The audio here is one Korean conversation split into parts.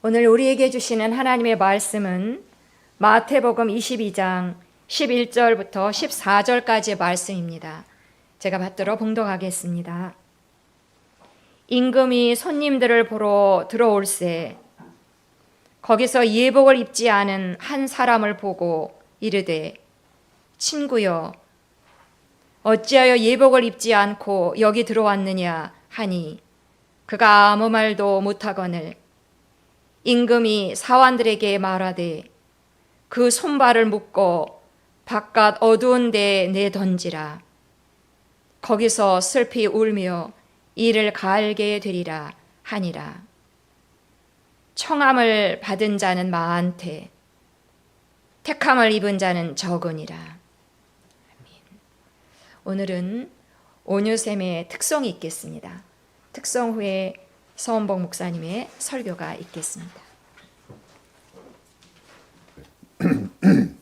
오늘 우리에게 주시는 하나님의 말씀은 마태복음 22장 11절부터 14절까지의 말씀입니다. 제가 받들어 봉독하겠습니다. 임금이 손님들을 보러 들어올세 거기서 예복을 입지 않은 한 사람을 보고 이르되 친구여 어찌하여 예복을 입지 않고 여기 들어왔느냐 하니 그가 아무 말도 못하거늘 임금이 사환들에게 말하되 그 손발을 묶고 바깥 어두운 데에 내던지라 거기서 슬피 울며 이를 갈게 되리라 하니라 청함을 받은 자는 많되 택함을 입은 자는 적으니라. 오늘은 온유샘의 특성이 있겠습니다. 특성 후에 서원복 목사님의 설교가 있겠습니다.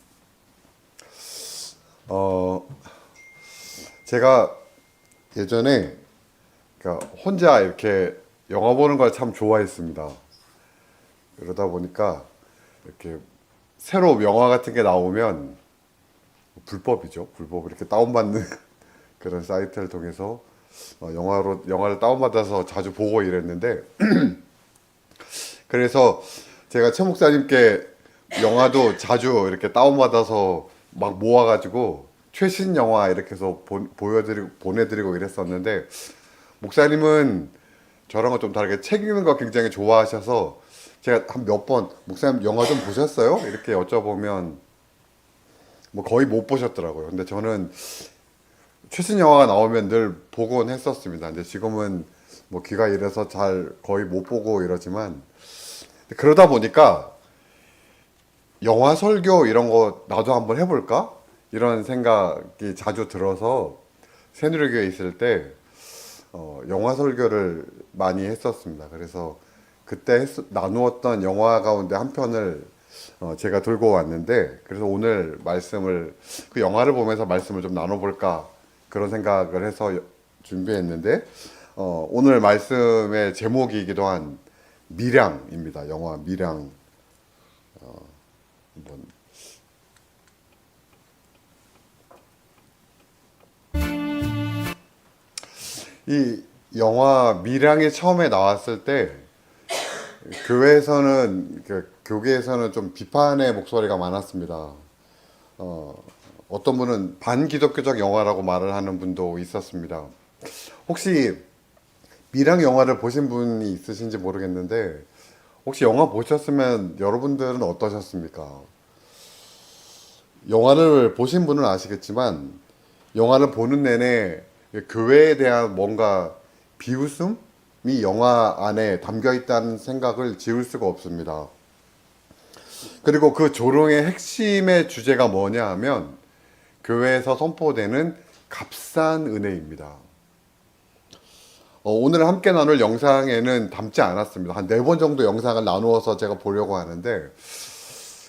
어, 제가 예전에 그러니까 혼자 이렇게 영화 보는 걸 참 좋아했습니다. 그러다 보니까 이렇게 새로 영화 같은 게 나오면 불법이죠. 불법 이렇게 다운받는 그런 사이트를 통해서 어, 영화로 영화를 다운받아서 자주 보고 이랬는데 그래서 제가 최 목사님께 영화도 자주 이렇게 다운받아서 막 모아가지고 최신 영화 이렇게 해서 보, 보여드리고 보내드리고 이랬었는데 목사님은 저랑은 좀 다르게 책 읽는 거 굉장히 좋아하셔서 제가 한 몇 번 목사님 영화 좀 보셨어요? 이렇게 여쭤보면 뭐 거의 못 보셨더라고요. 근데 저는 최신 영화가 나오면 늘 보곤 했었습니다. 근데 지금은 뭐 귀가 이래서 잘 거의 못 보고 이러지만 그러다 보니까 영화 설교 이런 거 나도 한번 해볼까? 이런 생각이 자주 들어서 새누리교에 있을 때 어, 영화 설교를 많이 했었습니다. 그래서 그때 했, 나누었던 영화 가운데 한 편을 어, 제가 들고 왔는데 그래서 오늘 말씀을 그 영화를 보면서 말씀을 좀 나눠볼까 그런 생각을 해서 여- 준비했는데 어, 오늘 말씀의 제목이기도 한 미량입니다. 영화 미량 어, 한번 이 영화 미량이 처음에 나왔을 때 교회에서는 그 교계에서는 좀 비판의 목소리가 많았습니다. 어, 어떤 분은 반기독교적 영화라고 말을 하는 분도 있었습니다. 혹시 미량 영화를 보신 분이 있으신지 모르겠는데 혹시 영화 보셨으면 여러분들은 어떠셨습니까? 영화를 보신 분은 아시겠지만 영화를 보는 내내 교회에 대한 뭔가 비웃음이 영화 안에 담겨 있다는 생각을 지울 수가 없습니다. 그리고 그 조롱의 핵심의 주제가 뭐냐 하면 교회에서 선포되는 값싼 은혜입니다. 어, 오늘 함께 나눌 영상에는 담지 않았습니다. 한 네 번 정도 영상을 나누어서 제가 보려고 하는데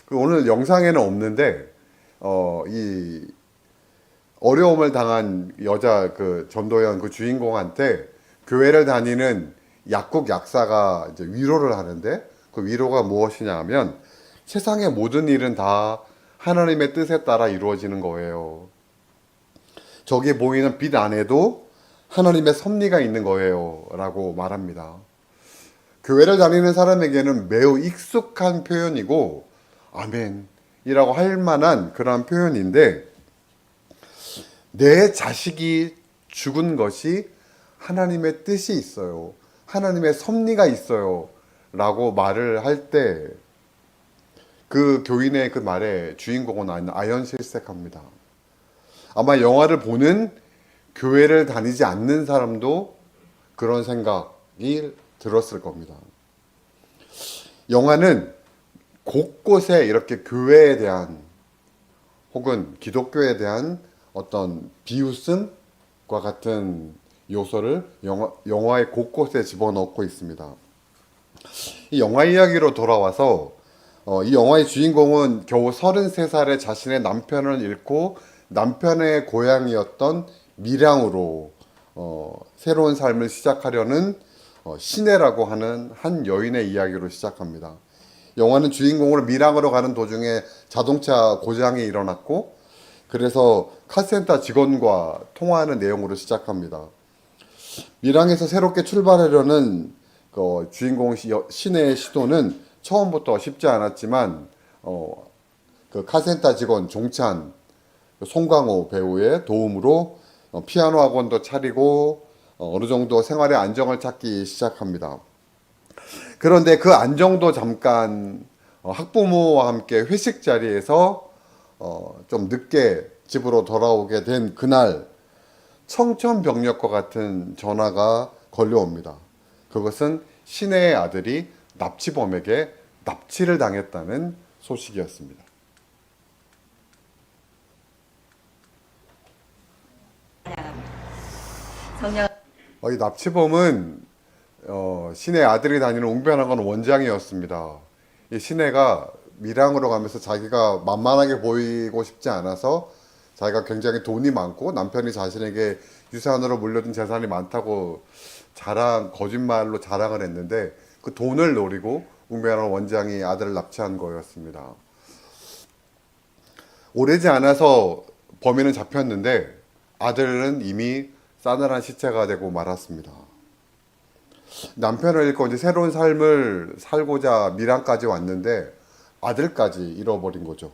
그 오늘 영상에는 없는데 어, 이 어려움을 당한 여자 그 전도연 그 주인공한테 교회를 다니는 약국 약사가 이제 위로를 하는데 그 위로가 무엇이냐 하면 세상의 모든 일은 다 하나님의 뜻에 따라 이루어지는 거예요. 저기 보이는 빛 안에도 하나님의 섭리가 있는 거예요. 라고 말합니다. 교회를 다니는 사람에게는 매우 익숙한 표현이고, 아멘 이라고 할 만한 그러한 표현인데, 내 자식이 죽은 것이 하나님의 뜻이 있어요. 하나님의 섭리가 있어요. 라고 말을 할 때, 그 교인의 그 말에 주인공은 아연- 아연 실색합니다. 아마 영화를 보는 교회를 다니지 않는 사람도 그런 생각이 들었을 겁니다. 영화는 곳곳에 이렇게 교회에 대한 혹은 기독교에 대한 어떤 비웃음과 같은 요소를 영화, 영화의 곳곳에 집어넣고 있습니다. 이 영화 이야기로 돌아와서 어, 이 영화의 주인공은 겨우 33살에 자신의 남편을 잃고 남편의 고향이었던 밀양으로 어, 새로운 삶을 시작하려는 어, 시내라고 하는 한 여인의 이야기로 시작합니다. 영화는 주인공으로 밀항으로 가는 도중에 자동차 고장이 일어났고 그래서 카센터 직원과 통화하는 내용으로 시작합니다. 밀항에서 새롭게 출발하려는 그 주인공 시- 여- 신의 시도는 처음부터 쉽지 않았지만 어, 그 카센터 직원 종찬 송강호 배우의 도움으로 어, 피아노 학원도 차리고 어, 어느 정도 생활의 안정을 찾기 시작합니다. 그런데 그 안정도 잠깐 어, 학부모와 함께 회식 자리에서 어, 좀 늦게 집으로 돌아오게 된 그날 청천벽력과 같은 전화가 걸려옵니다. 그것은 신의 아들이 납치범에게 납치를 당했다는 소식이었습니다. 어, 이 납치범은 어, 신의 아들이 다니는 웅변학원 원장이었습니다. 이 신혜가 밀항으로 가면서 자기가 만만하게 보이고 싶지 않아서 자기가 굉장히 돈이 많고 남편이 자신에게 유산으로 물려준 재산이 많다고 자랑 거짓말로 자랑을 했는데 그 돈을 노리고 웅변학원 원장이 아들을 납치한 거였습니다. 오래지 않아서 범인은 잡혔는데 아들은 이미 싸늘한 시체가 되고 말았습니다. 남편을 잃고 이제 새로운 삶을 살고자 밀항까지 왔는데 아들까지 잃어버린 거죠.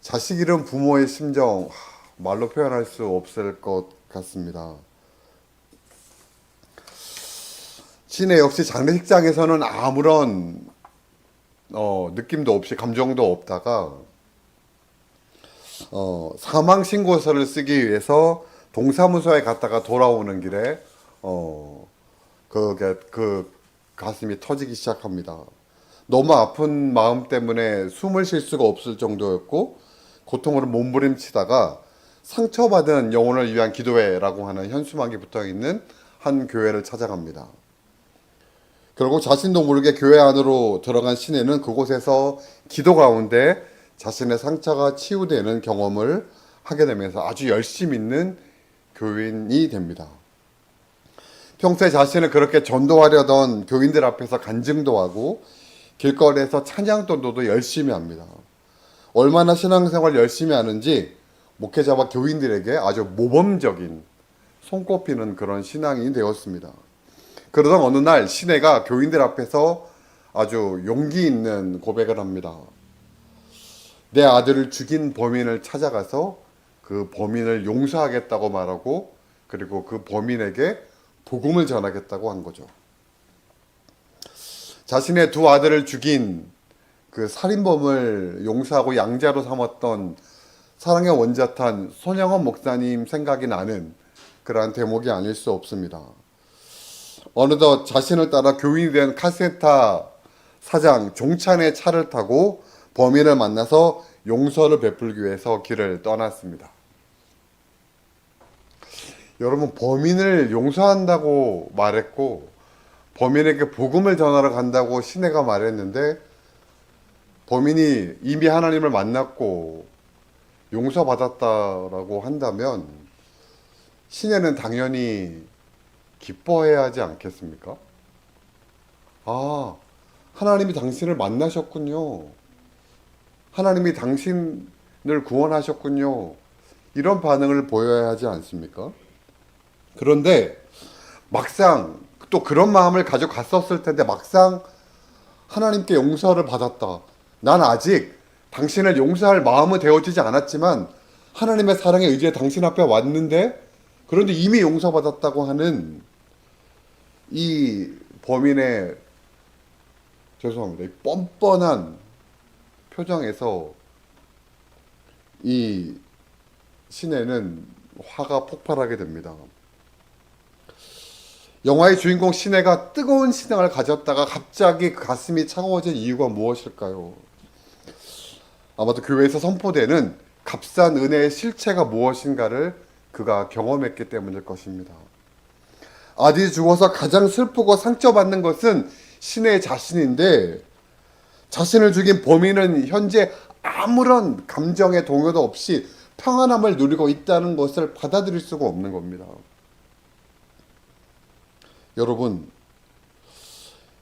자식 잃은 부모의 심정 하, 말로 표현할 수 없을 것 같습니다. 신혜 역시 장례식장에서는 아무런 어, 느낌도 없이 감정도 없다가 어, 사망 신고서를 쓰기 위해서 동사무소에 갔다가 돌아오는 길에 어, 그게 그 가슴이 터지기 시작합니다. 너무 아픈 마음 때문에 숨을 쉴 수가 없을 정도였고 고통으로 몸부림치다가 상처받은 영혼을 위한 기도회라고 하는 현수막이 붙어 있는 한 교회를 찾아갑니다. 결국 자신도 모르게 교회 안으로 들어간 신혜는 그곳에서 기도 가운데 자신의 상처가 치유되는 경험을 하게 되면서 아주 열심 있는 교인이 됩니다. 평소에 자신을 그렇게 전도하려던 교인들 앞에서 간증도 하고 길거리에서 찬양도도 열심히 합니다. 얼마나 신앙생활 열심히 하는지 목회자와 교인들에게 아주 모범적인 손꼽히는 그런 신앙이 되었습니다. 그러던 어느 날 시내가 교인들 앞에서 아주 용기 있는 고백을 합니다. 내 아들을 죽인 범인을 찾아가서 그 범인을 용서하겠다고 말하고 그리고 그 범인에게 복음을 전하겠다고 한 거죠. 자신의 두 아들을 죽인 그 살인범을 용서하고 양자로 삼았던 사랑의 원자탄 손영원 목사님 생각이 나는 그러한 대목이 아닐 수 없습니다. 어느덧 자신을 따라 교인이 된 카세타 사장 종찬의 차를 타고 범인을 만나서 용서를 베풀기 위해서 길을 떠났습니다. 여러분 범인을 용서한다고 말했고 범인에게 복음을 전하러 간다고 시내가 말했는데 범인이 이미 하나님을 만났고 용서받았다라고 한다면 시내는 당연히 기뻐해야 하지 않겠습니까? 아, 하나님이 당신을 만나셨군요. 하나님이 당신을 구원하셨군요. 이런 반응을 보여야 하지 않습니까? 그런데 막상 또 그런 마음을 가지고 갔었을 텐데 막상 하나님께 용서를 받았다. 난 아직 당신을 용서할 마음은 되어지지 않았지만 하나님의 사랑에 의지해 당신 앞에 왔는데 그런데 이미 용서받았다고 하는 이 범인의 죄송합니다. 이 뻔뻔한 표정에서 이 신혜는 화가 폭발하게 됩니다. 영화의 주인공 신혜가 뜨거운 신앙을 가졌다가 갑자기 그 가슴이 차가워진 이유가 무엇일까요? 아마도 교회에서 선포되는 값싼 은혜의 실체가 무엇인가를 그가 경험했기 때문일 것입니다. 아들이 죽어서 가장 슬프고 상처받는 것은 신의 자신인데 자신을 죽인 범인은 현재 아무런 감정의 동요도 없이 평안함을 누리고 있다는 것을 받아들일 수가 없는 겁니다. 여러분,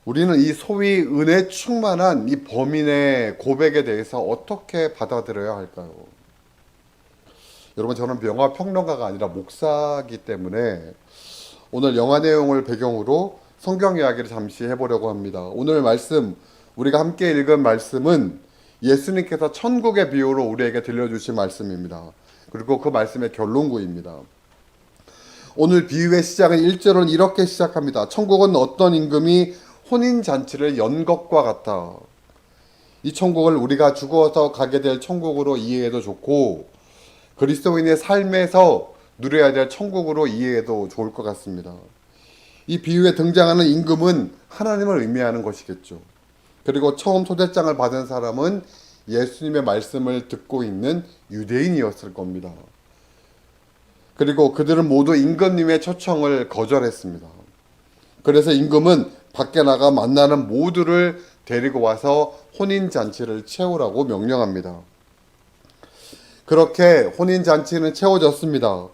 우리는 이 소위 은혜 충만한 이 범인의 고백에 대해서 어떻게 받아들여야 할까요? 여러분, 저는 영화 평론가가 아니라 목사기 때문에 오늘 영화 내용을 배경으로 성경 이야기를 잠시 해보려고 합니다. 오늘 말씀, 우리가 함께 읽은 말씀은 예수님께서 천국의 비유로 우리에게 들려주신 말씀입니다. 그리고 그 말씀의 결론구입니다. 오늘 비유의 시작은 1절은 이렇게 시작합니다. 천국은 어떤 임금이 혼인 잔치를 연 것과 같다. 이 천국을 우리가 죽어서 가게 될 천국으로 이해해도 좋고 그리스도인의 삶에서 누려야 될 천국으로 이해해도 좋을 것 같습니다. 이 비유에 등장하는 임금은 하나님을 의미하는 것이겠죠. 그리고 처음 초대장을 받은 사람은 예수님의 말씀을 듣고 있는 유대인이었을 겁니다. 그리고 그들은 모두 임금님의 초청을 거절했습니다. 그래서 임금은 밖에 나가 만나는 모두를 데리고 와서 혼인 잔치를 채우라고 명령합니다. 그렇게 혼인 잔치는 채워졌습니다.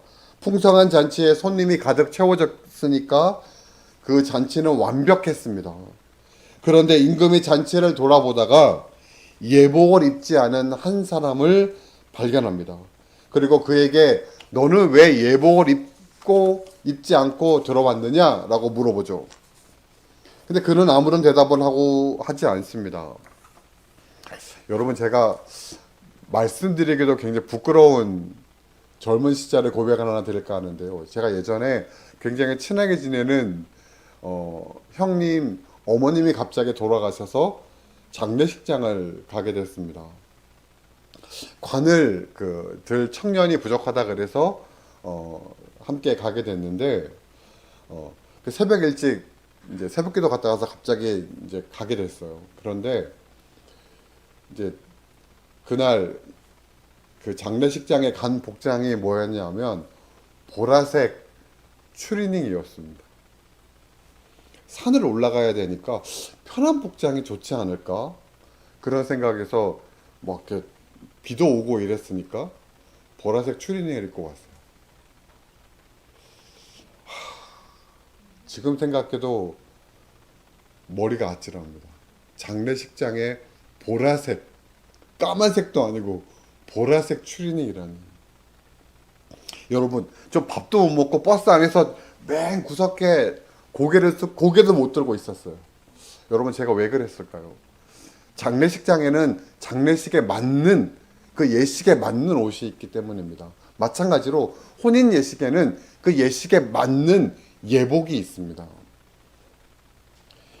풍성한 잔치에 손님이 가득 채워졌으니까 그 잔치는 완벽했습니다. 그런데 임금이 잔치를 돌아보다가 예복을 입지 않은 한 사람을 발견합니다. 그리고 그에게 너는 왜 예복을 입고 입지 않고 들어왔느냐라고 물어보죠. 근데 그는 아무런 대답을 하고 하지 않습니다. 여러분 제가 말씀드리기도 굉장히 부끄러운 젊은 시절의 고백 하나 드릴까 하는데요. 제가 예전에 굉장히 친하게 지내는 어, 형님 어머님이 갑자기 돌아가셔서 장례식장을 가게 됐습니다. 관을 그 들 청년이 부족하다 그래서 어, 함께 가게 됐는데 어, 그 새벽 일찍 이제 새벽기도 갔다 와서 갑자기 이제 가게 됐어요. 그런데 이제 그날 그 장례식장에 간 복장이 뭐였냐면 보라색 추리닝이었습니다. 산을 올라가야 되니까 편한 복장이 좋지 않을까 그런 생각에서 막 이렇게 비도 오고 이랬으니까 보라색 추리닝을 입고 왔어요. 하, 지금 생각해도 머리가 아찔합니다. 장례식장에 보라색, 까만색도 아니고 보라색 추리닝이라니. 여러분, 저 밥도 못 먹고 버스 안에서 맨 구석에 고개를 쓱 고개도 못 들고 있었어요. 여러분 제가 왜 그랬을까요? 장례식장에는 장례식에 맞는 그 예식에 맞는 옷이 있기 때문입니다. 마찬가지로 혼인 예식에는 그 예식에 맞는 예복이 있습니다.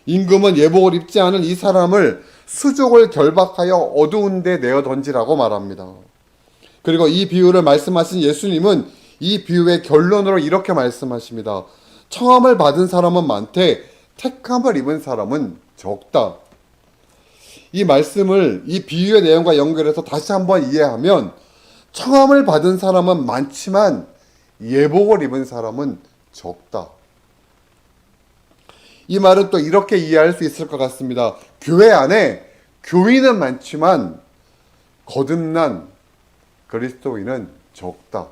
임금은 예복을 입지 않은 이 사람을 수족을 결박하여 어두운 데 내어 던지라고 말합니다. 그리고 이 비유를 말씀하신 예수님은 이 비유의 결론으로 이렇게 말씀하십니다. 청함을 받은 사람은 많되 택함을 입은 사람은 적다. 이 말씀을 이 비유의 내용과 연결해서 다시 한번 이해하면 청함을 받은 사람은 많지만 예복을 입은 사람은 적다. 이 말은 또 이렇게 이해할 수 있을 것 같습니다. 교회 안에 교인은 많지만 거듭난 그리스도인은 적다.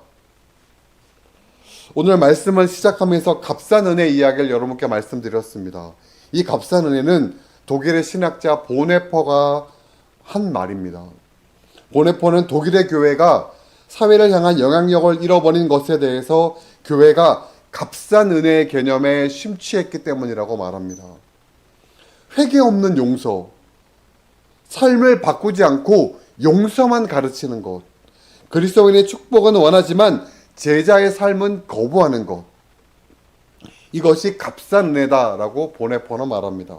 오늘 말씀을 시작하면서 값싼 은혜 이야기를 여러분께 말씀드렸습니다. 이 값싼 은혜는 독일의 신학자 보네퍼가 한 말입니다. 보네퍼는 독일의 교회가 사회를 향한 영향력을 잃어버린 것에 대해서 교회가 값싼 은혜의 개념에 심취했기 때문이라고 말합니다. 회개 없는 용서, 삶을 바꾸지 않고 용서만 가르치는 것, 그리스도인의 축복은 원하지만 제자의 삶은 거부하는 것. 이것이 값싼 은혜다라고 보네퍼는 말합니다.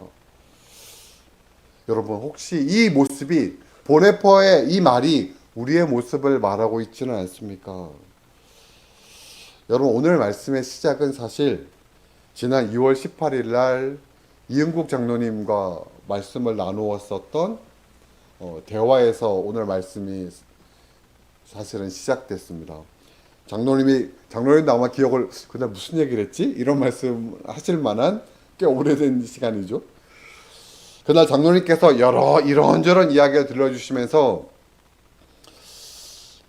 여러분 혹시 이 모습이 보네퍼의 이 말이 우리의 모습을 말하고 있지는 않습니까? 여러분 오늘 말씀의 시작은 사실 지난 2월 18일 날 이은국 장로님과 말씀을 나누었었던 어, 대화에서 오늘 말씀이 사실은 시작됐습니다. 장로님이 장로님도 아마 기억을 그날 무슨 얘기를 했지 이런 말씀 하실 만한 꽤 오래된 시간이죠. 그날 장로님께서 여러 이런저런 이야기를 들려주시면서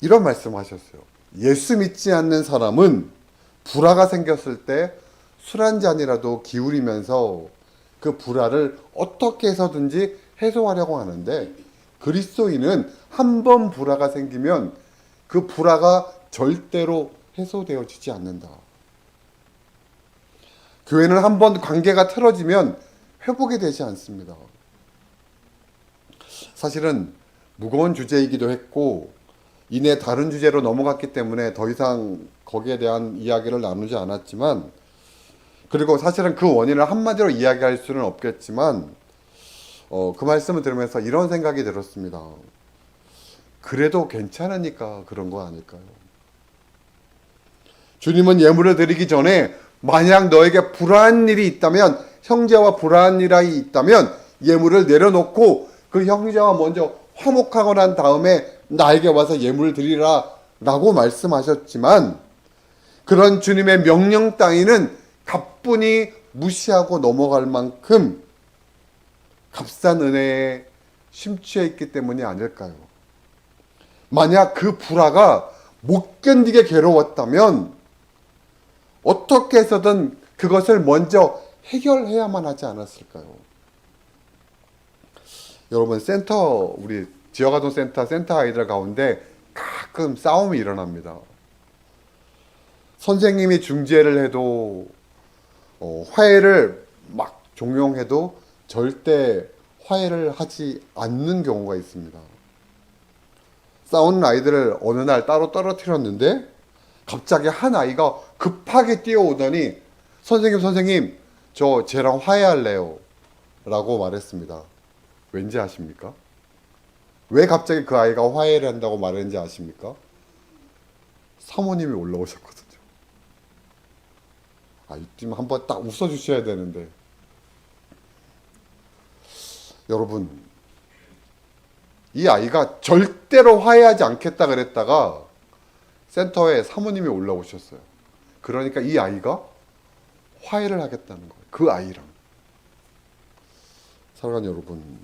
이런 말씀하셨어요. 예수 믿지 않는 사람은 불화가 생겼을 때 술 한 잔이라도 기울이면서 그 불화를 어떻게 해서든지 해소하려고 하는데 그리스도인은 한 번 불화가 생기면 그 불화가 절대로 해소되어지지 않는다. 교회는 한 번 관계가 틀어지면 회복이 되지 않습니다. 사실은 무거운 주제이기도 했고 이내 다른 주제로 넘어갔기 때문에 더 이상 거기에 대한 이야기를 나누지 않았지만 그리고 사실은 그 원인을 한마디로 이야기할 수는 없겠지만 어, 그 말씀을 들으면서 이런 생각이 들었습니다. 그래도 괜찮으니까 그런 거 아닐까요? 주님은 예물을 드리기 전에 만약 너에게 불안한 일이 있다면 형제와 불안한 일이 있다면 예물을 내려놓고 그 형제와 먼저 화목하고 난 다음에 나에게 와서 예물을 드리라 라고 말씀하셨지만 그런 주님의 명령 따위는 가뿐히 무시하고 넘어갈 만큼 값싼 은혜에 심취해 있기 때문이 아닐까요? 만약 그 불화가 못 견디게 괴로웠다면 어떻게 해서든 그것을 먼저 해결해야만 하지 않았을까요? 여러분 센터 우리 지역아동 센터 센터 아이들 가운데 가끔 싸움이 일어납니다. 선생님이 중재를 해도 어, 화해를 막 종용해도 절대 화해를 하지 않는 경우가 있습니다. 싸우는 아이들을 어느 날 따로 떨어뜨렸는데 갑자기 한 아이가 급하게 뛰어오더니 선생님 선생님 저 쟤랑 화해할래요 라고 말했습니다. 왠지 아십니까? 왜 갑자기 그 아이가 화해를 한다고 말했는지 아십니까? 사모님이 올라오셨거든요. 아, 이쯤 한번 딱 웃어주셔야 되는데. 여러분, 이 아이가 절대로 화해하지 않겠다 그랬다가 센터에 사모님이 올라오셨어요. 그러니까 이 아이가 화해를 하겠다는 거예요. 그 아이랑. 사랑하는 여러분,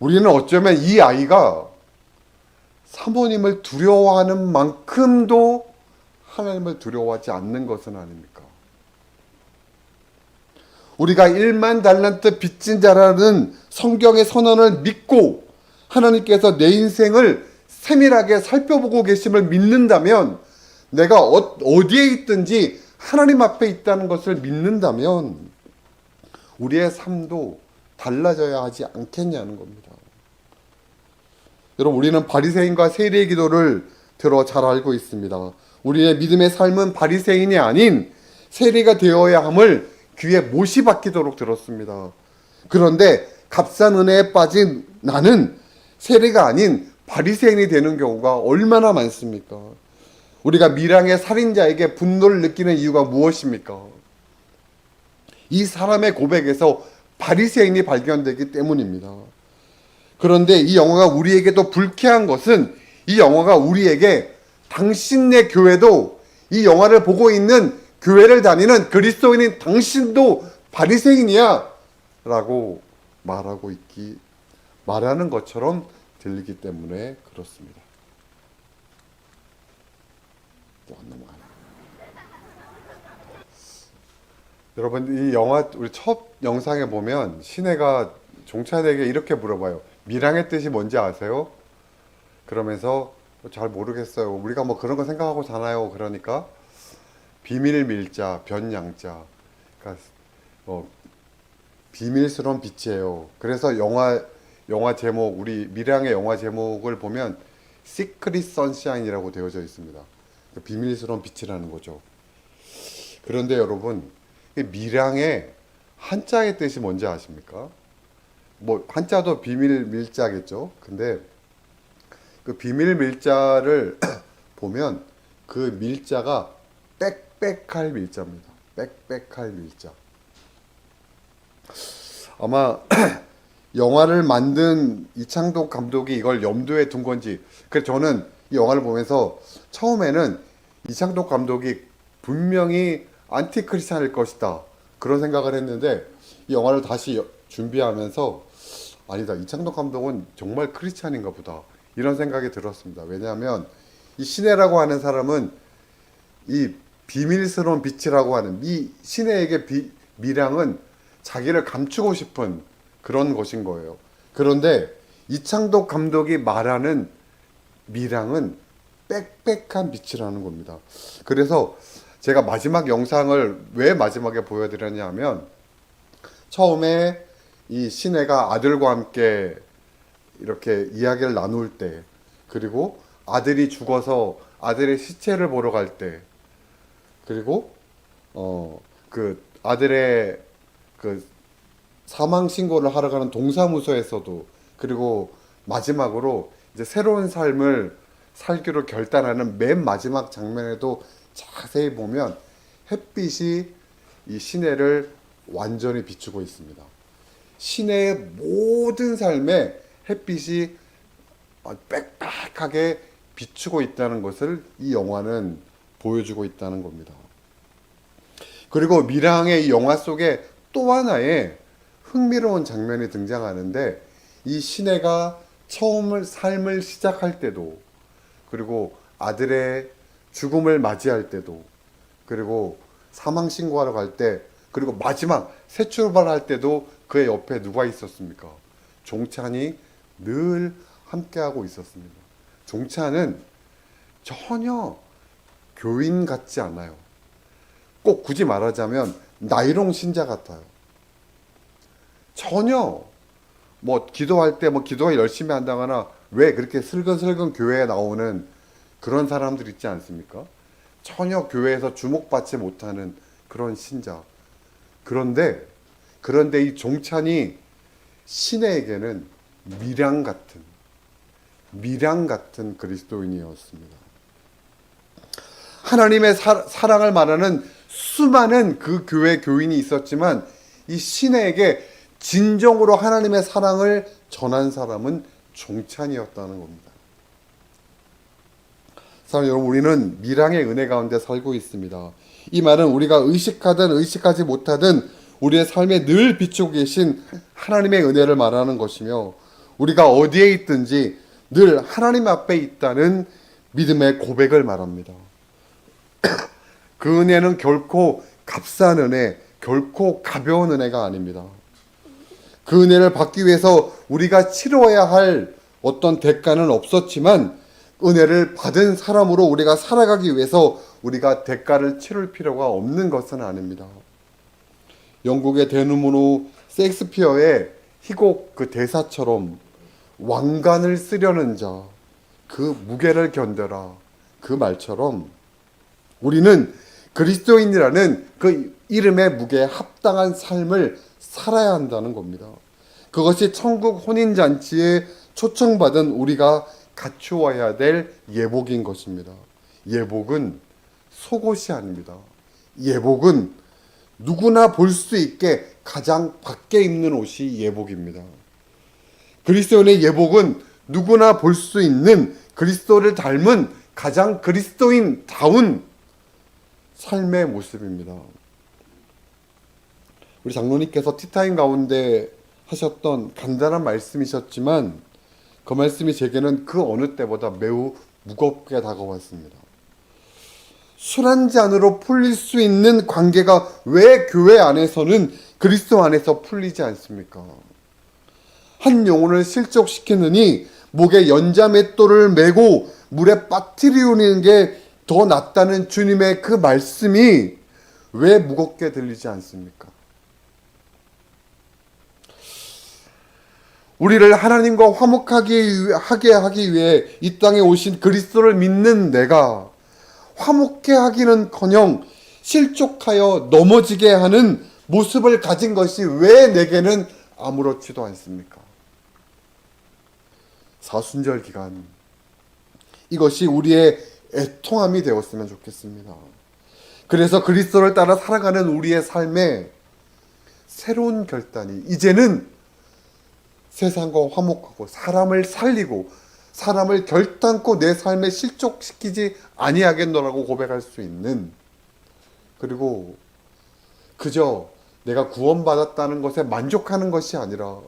우리는 어쩌면 이 아이가 사모님을 두려워하는 만큼도 하나님을 두려워하지 않는 것은 아닙니까? 우리가 1만 달란트 빚진 자라는 성경의 선언을 믿고 하나님께서 내 인생을 세밀하게 살펴보고 계심을 믿는다면 내가 어, 어디에 있든지 하나님 앞에 있다는 것을 믿는다면 우리의 삶도 달라져야 하지 않겠냐는 겁니다. 여러분 우리는 바리새인과 세리의 기도를 들어 잘 알고 있습니다. 우리의 믿음의 삶은 바리새인이 아닌 세리가 되어야 함을 귀에 못이 박히도록 들었습니다. 그런데 값싼 은혜에 빠진 나는 세리가 아닌 바리새인이 되는 경우가 얼마나 많습니까? 우리가 미량의 살인자에게 분노를 느끼는 이유가 무엇입니까? 이 사람의 고백에서 바리새인이 발견되기 때문입니다. 그런데 이 영화가 우리에게도 불쾌한 것은 이 영화가 우리에게 당신네 교회도 이 영화를 보고 있는 교회를 다니는 그리스도인인 당신도 바리새인이야 라고 말하고 있기 말하는 것처럼 들리기 때문에 그렇습니다. 또안 넘어가네. 여러분 이 영화 우리 첫 영상에 보면 신혜가 종찬에게 이렇게 물어봐요. 미랑의 뜻이 뭔지 아세요? 그러면서 잘 모르겠어요. 우리가 뭐 그런 거 생각하고 사나요? 그러니까 비밀 밀자, 변양자. 그러니까 어, 비밀스러운 빛이에요. 그래서 영화 영화 제목 우리 미량의 영화 제목을 보면 시크릿 선샤인이라고 되어져 있습니다. 그 비밀스러운 빛이라는 거죠. 그런데 여러분 이 미량의 한자의 뜻이 뭔지 아십니까? 뭐 한자도 비밀 밀자겠죠. 근데 그 비밀 밀자를 보면 그 밀자가 빽빽할 밀자입니다. 빽빽할 밀자. 아마 영화를 만든 이창동 감독이 이걸 염두에 둔 건지 그래서 저는 이 영화를 보면서 처음에는 이창동 감독이 분명히 안티크리스찬일 것이다 그런 생각을 했는데 이 영화를 다시 여- 준비하면서 아니다 이창동 감독은 정말 크리스찬인가 보다 이런 생각이 들었습니다 왜냐하면 이 신혜라고 하는 사람은 이 비밀스러운 빛이라고 하는 미 신에게 비, 미량은 자기를 감추고 싶은 그런 것인 거예요. 그런데 이창덕 감독이 말하는 미량은 빽빽한 빛이라는 겁니다. 그래서 제가 마지막 영상을 왜 마지막에 보여드렸냐면 처음에 이 신혜가 아들과 함께 이렇게 이야기를 나눌 때 그리고 아들이 죽어서 아들의 시체를 보러 갈 때 그리고 어 그 아들의 그 사망 신고를 하러 가는 동사무소에서도 그리고 마지막으로 이제 새로운 삶을 살기로 결단하는 맨 마지막 장면에도 자세히 보면 햇빛이 이 시내를 완전히 비추고 있습니다. 시내의 모든 삶에 햇빛이 빽빽하게 비추고 있다는 것을 이 영화는 보여주고 있다는 겁니다. 그리고 미랑의 이 영화 속에 또 하나의 흥미로운 장면이 등장하는데 이 시내가 처음을 삶을 시작할 때도 그리고 아들의 죽음을 맞이할 때도 그리고 사망 신고하러 갈 때 그리고 마지막 새 출발할 때도 그의 옆에 누가 있었습니까? 종찬이 늘 함께하고 있었습니다. 종찬은 전혀 교인 같지 않아요. 꼭 굳이 말하자면 나이롱 신자 같아요. 전혀 뭐 기도할 때 뭐 기도가 열심히 한다거나 왜 그렇게 슬근슬근 교회에 나오는 그런 사람들 있지 않습니까? 전혀 교회에서 주목받지 못하는 그런 신자. 그런데 그런데 이 종찬이 신에게는 미량 같은 미량 같은 그리스도인이었습니다. 하나님의 사, 사랑을 말하는 수많은 그 교회 교인이 있었지만 이 신에게 진정으로 하나님의 사랑을 전한 사람은 종찬이었다는 겁니다. 사랑 여러분, 우리는 미랑의 은혜 가운데 살고 있습니다. 이 말은 우리가 의식하든 의식하지 못하든 우리의 삶에 늘 비추고 계신 하나님의 은혜를 말하는 것이며 우리가 어디에 있든지 늘 하나님 앞에 있다는 믿음의 고백을 말합니다. 그 은혜는 결코 값싼 은혜, 결코 가벼운 은혜가 아닙니다. 그 은혜를 받기 위해서 우리가 치러야 할 어떤 대가는 없었지만 은혜를 받은 사람으로 우리가 살아가기 위해서 우리가 대가를 치를 필요가 없는 것은 아닙니다. 영국의 대누문호 셰익스피어의 희곡 그 대사처럼 왕관을 쓰려는 자, 그 무게를 견뎌라. 그 말처럼 우리는 그리스도인이라는 그 이름의 무게에 합당한 삶을 살아야 한다는 겁니다. 그것이 천국 혼인잔치에 초청받은 우리가 갖추어야 될 예복인 것입니다. 예복은 속옷이 아닙니다. 예복은 누구나 볼 수 있게 가장 밖에 입는 옷이 예복입니다. 그리스도인의 예복은 누구나 볼 수 있는 그리스도를 닮은 가장 그리스도인다운 삶의 모습입니다. 우리 장로님께서 티타임 가운데 하셨던 간단한 말씀이셨지만 그 말씀이 제게는 그 어느 때보다 매우 무겁게 다가왔습니다. 술 한 잔으로 풀릴 수 있는 관계가 왜 교회 안에서는 그리스도 안에서 풀리지 않습니까? 한 영혼을 실족시키느니 목에 연자맷돌을 메고 물에 빠뜨리우는 게 더 낫다는 주님의 그 말씀이 왜 무겁게 들리지 않습니까? 우리를 하나님과 화목하게 하게 하기 위해 이 땅에 오신 그리스도를 믿는 내가 화목해 하기는커녕 실족하여 넘어지게 하는 모습을 가진 것이 왜 내게는 아무렇지도 않습니까? 사순절 기간 이것이 우리의 애통함이 되었으면 좋겠습니다. 그래서 그리스도를 따라 살아가는 우리의 삶에 새로운 결단이 이제는 세상과 화목하고 사람을 살리고 사람을 결단코 내 삶에 실족시키지 아니하겠노라고 고백할 수 있는. 그리고 그저 내가 구원받았다는 것에 만족하는 것이 아니라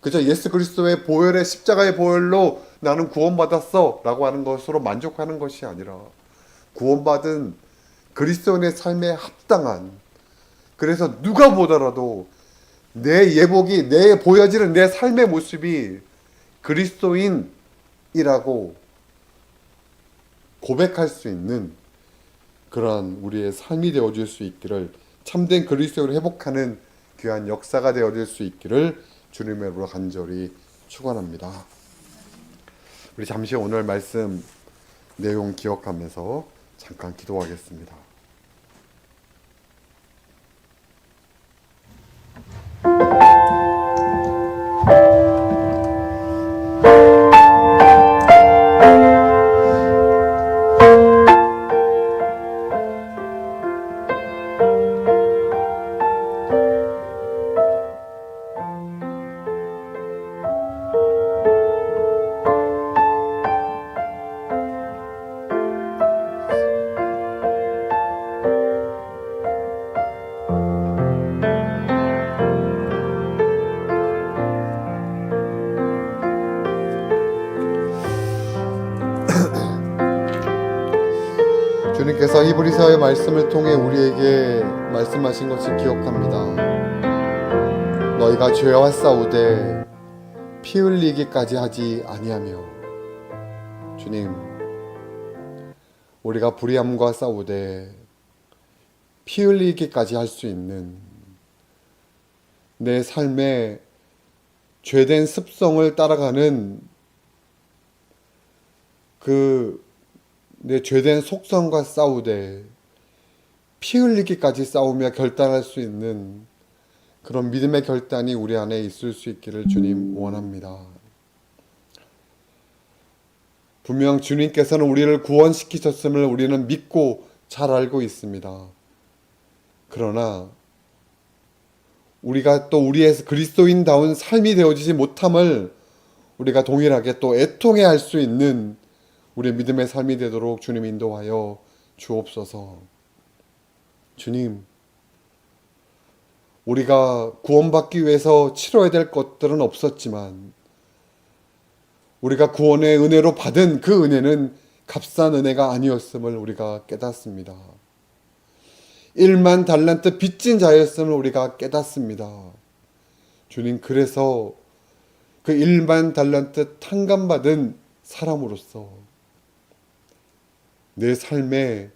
그저 예수 그리스도의 보혈의 십자가의 보혈로 나는 구원받았어 라고 하는 것으로 만족하는 것이 아니라 구원받은 그리스도인의 삶에 합당한 그래서 누가 보더라도 내 예복이 내 보여지는 내 삶의 모습이 그리스도인이라고 고백할 수 있는 그러한 우리의 삶이 되어질 수 있기를 참된 그리스도를 회복하는 귀한 역사가 되어질 수 있기를 주님의 이름으로 간절히 축원합니다. 우리 잠시 오늘 말씀 내용 기억하면서 잠깐 기도하겠습니다. 죄와 싸우되 피 흘리기까지 하지 아니하며. 주님 우리가 불의함과 싸우되 피 흘리기까지 할 수 있는 내 삶의 죄된 습성을 따라가는 그 내 죄된 속성과 싸우되 피 흘리기까지 싸우며 결단할 수 있는 그런 믿음의 결단이 우리 안에 있을 수 있기를 주님 원합니다. 분명 주님께서는 우리를 구원시키셨음을 우리는 믿고 잘 알고 있습니다. 그러나 우리가 또 우리의 그리스도인다운 삶이 되어지지 못함을 우리가 동일하게 또 애통해 할 수 있는 우리의 믿음의 삶이 되도록 주님 인도하여 주옵소서. 주님, 우리가 구원받기 위해서 치러야 될 것들은 없었지만, 우리가 구원의 은혜로 받은 그 은혜는 값싼 은혜가 아니었음을 우리가 깨닫습니다. 1만 달란트 빚진 자였음을 우리가 깨닫습니다. 주님, 그래서 그 1만 달란트 탕감받은 사람으로서 내 삶에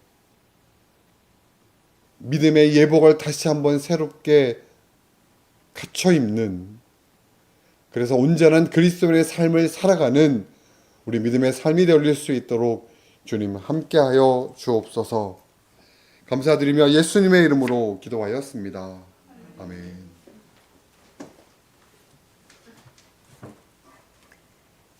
믿음의 예복을 다시 한번 새롭게 갖춰 입는 그래서 온전한 그리스도인의 삶을 살아가는 우리 믿음의 삶이 되어질 수 있도록 주님 함께하여 주옵소서 감사드리며 예수님의 이름으로 기도하였습니다. 아멘.